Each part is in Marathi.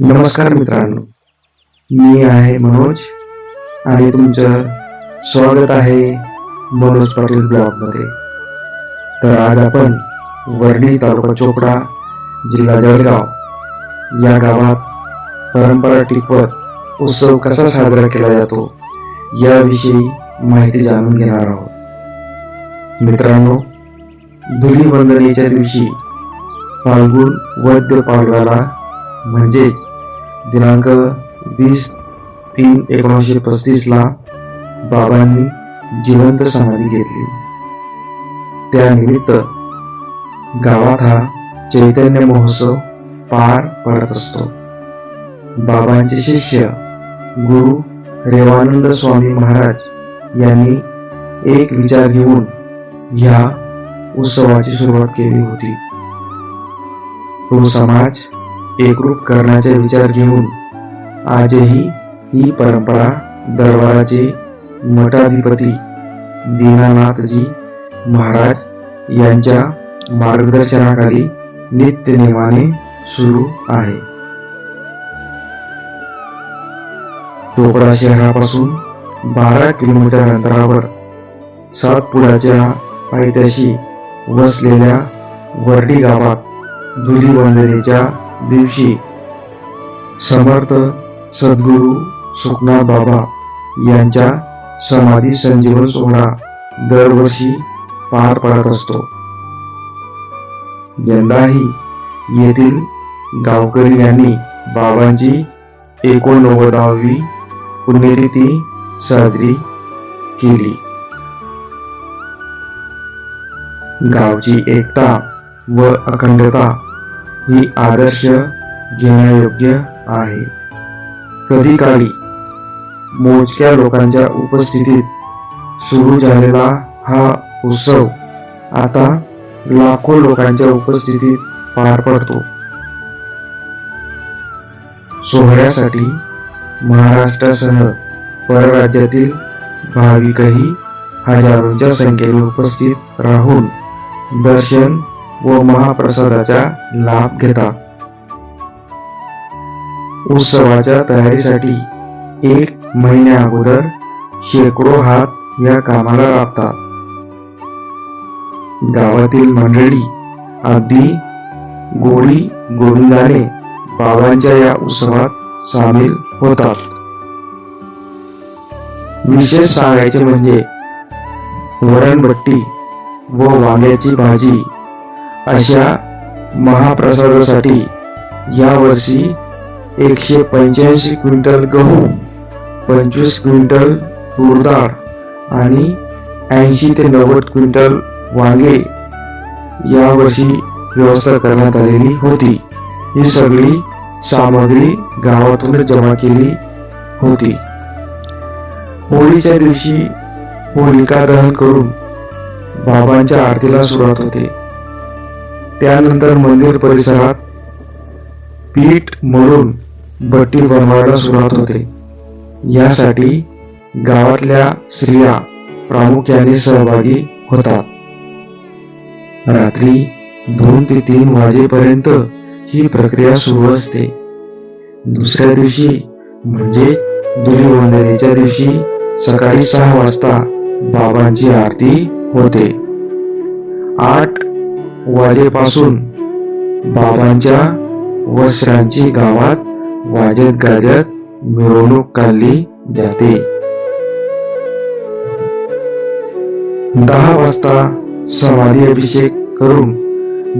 नमस्कार मित्रांनो. मी आहे मनोज आणि तुमचं स्वागत आहे मनोज पाटील ब्लॉगमध्ये तर आज आपण वर्णी तालुका चोपडा जिल्हा जळगाव या गावात परंपरा टिकवत उत्सव कसा साजरा केला जातो याविषयी माहिती जाणून घेणार आहोत. मित्रांनो धुलीवंदनेच्या दिवशी फाल्गुन वद्य पाडव्याला म्हणजेच दिनांक वीस तीन एकोणीसशे पस्तीसला बाबांनी जिवंत समाधी घेतली. त्यानिमित्त गावात हा चैतन्य महोत्सव पार पडत असतो. बाबांचे शिष्य गुरु रेवानंद स्वामी महाराज यांनी एक विचार घेऊन ह्या उत्सवाची सुरुवात केली होती. तो समाज एकरूप करण्याचा विचार घेऊन आजही ही परंपरा दरबाराचे मठाधिपती दीनानाथजी महाराज यांच्या मार्गदर्शनाखाली नित्यनेमाने सुरू आहे. चोपडा शहरापासून बारा किलोमीटर अंतरावर सातपुड्याच्या पायथ्याशी वसलेल्या वर्डी गावात धुलीवंदनेच्या दिवशी. समर्थ सद्गुरू सुखनाथ बाबा यांच्या समाधी संजीवन सोहळा दरवर्षी पार पडत असतो. यंदाही येथील गावकरी यांनी बाबांची एकोणनव्वदावी पुण्यतिथी साजरी केली. गावची एकता व अखंडता ही आदर्श घेण्यायोग्य आहे. कधी काळी मोजक्या लोकांच्या उपस्थितीत सुरू झालेला हा उत्सव आता लाखो लोकांच्या उपस्थितीत पार पडतो. सोहळ्यासाठी महाराष्ट्रासह परराज्यातील भाविकही हजारोंच्या संख्येने उपस्थित राहून दर्शन व महाप्रसादाचा लाभ घेतात उत्सवाच्या तयारीसाठी एक महिन्या अगोदर शेकडो हात या कामाला लागतात गावातील मंडळी अगदी गोडी गोविंदाने बाबांच्या या उत्सवात सामील होतात. विशेष सांगायचे म्हणजे वरणभट्टी व वांग्याची भाजी अशा महाप्रसादासाठी यावर्षी एकशे पंच्याऐंशी क्विंटल गहू पंचवीस क्विंटल तुरडाळ आणि ऐंशी ते नव्वद क्विंटल वांगे यावर्षी व्यवस्था करण्यात आलेली होती. ही सगळी सामग्री गावातूनच जमा केली होती. होळीच्या दिवशी होलिका दहन करून बाबांच्या आरतीला सुरुवात होते. त्यानंतर मंदिर परिसरात पीठ मळून भट्टी बनवायला सुरुवात होते. यासाठी गावातल्या स्त्रिया प्रामुख्याने सहभागी होतात. रात्री दोन ते तीन वाजेपर्यंत ही प्रक्रिया सुरू असते. दुसऱ्या दिवशी म्हणजे धुलीवंदनेच्या दिवशी सकाळी सहा वाजता बाबांची आरती होते. आठ वाजेपासून. बाबांच्या वस्त्रांची गावात वाजत गाजत मिरवणूक काढली जाते. दहा वाजता समाधी अभिषेक करून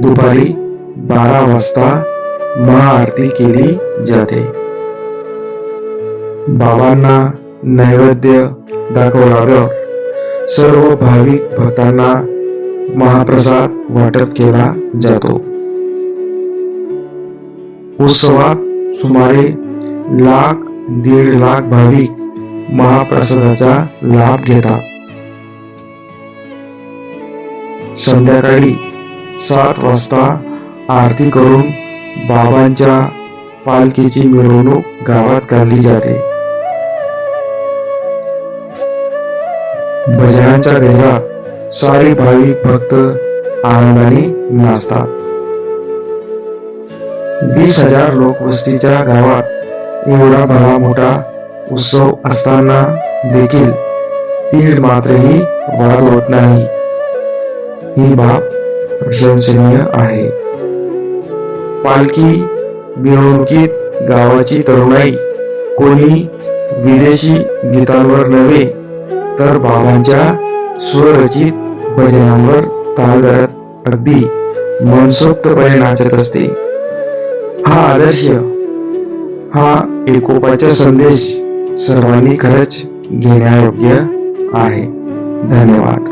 दुपारी बारा वाजता महाआरती केली जाते. बाबांना नैवेद्य दाखवल्यावर सर्व भाविक भक्तांना महाप्रसाद वाटप केला जातो. उत्सवात सुमारे लाख दीड लाख भाविक महाप्रसादाचा लाभ घेतात. संध्याकाळी सात वाजता आरती करून बाबांच्या पालखीची मिरवणूक गावात काढली जाते. भजनांच्या गजरात सारे भाविक भक्त आनंदाने नाचतात. वीस हजार लोकवस्तीच्या गावात एवढा भला मोठा उत्सव असताना देखील तीळ मात्रही वाद होत नाही. ही बाब प्रशंसनीय आहे. पालखी मिरवणुकीत गावाची तरुणाई कोणी विदेशी गीतांवर नव्हे तर बाबांच्या स्वरचित भजनांवर ताल धरत अगदी मनसोक्तपणे नाचत असते. हा आदर्श हा एकोपाचा संदेश सर्वांनी खरंच घेण्यायोग्य आहे. धन्यवाद.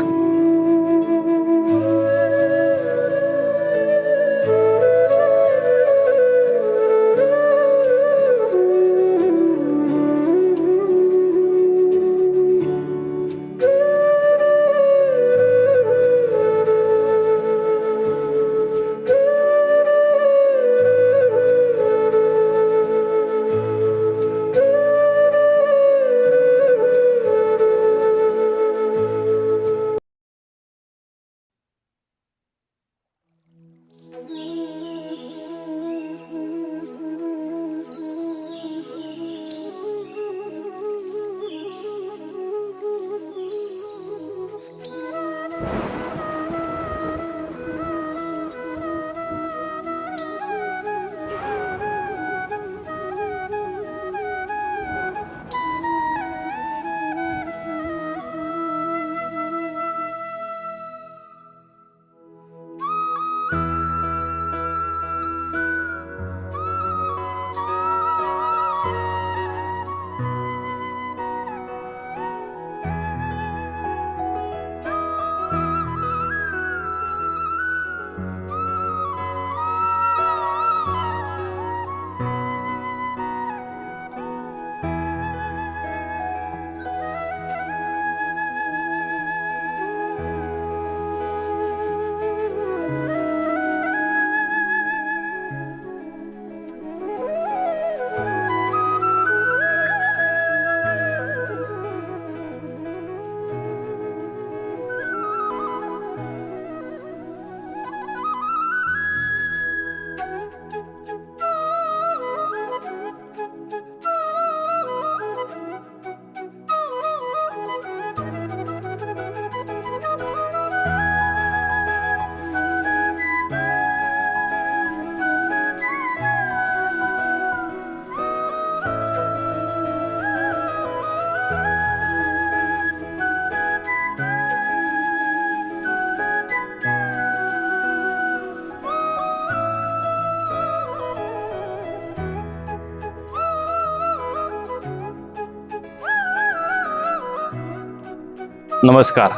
नमस्कार.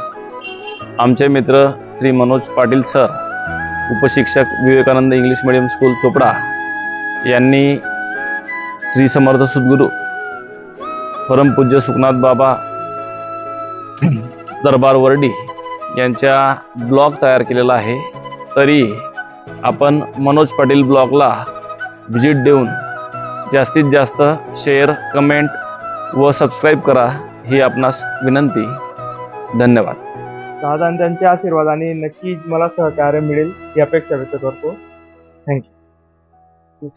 आमचे मित्र Shri Manoj Patil sir उपशिक्षक Vivekanand English medium school Chopda यांनी श्री समर्थ सद्गुरू परमपूज्य सुखनाथ बाबा दरबार वर्डी यांच्या ब्लॉग तयार केलेला आहे. तरी आपण मनोज पाटील ब्लॉगला व्हिजिट देऊन जास्तीत जास्त शेअर कमेंट व सबस्क्राईब करा ही आपणास विनंती. धन्यवाद. दादा आणि त्यांच्या आशीर्वादाने नक्की मला सहकार्य मिळेल ही अपेक्षा व्यक्त करतो. थँक्यू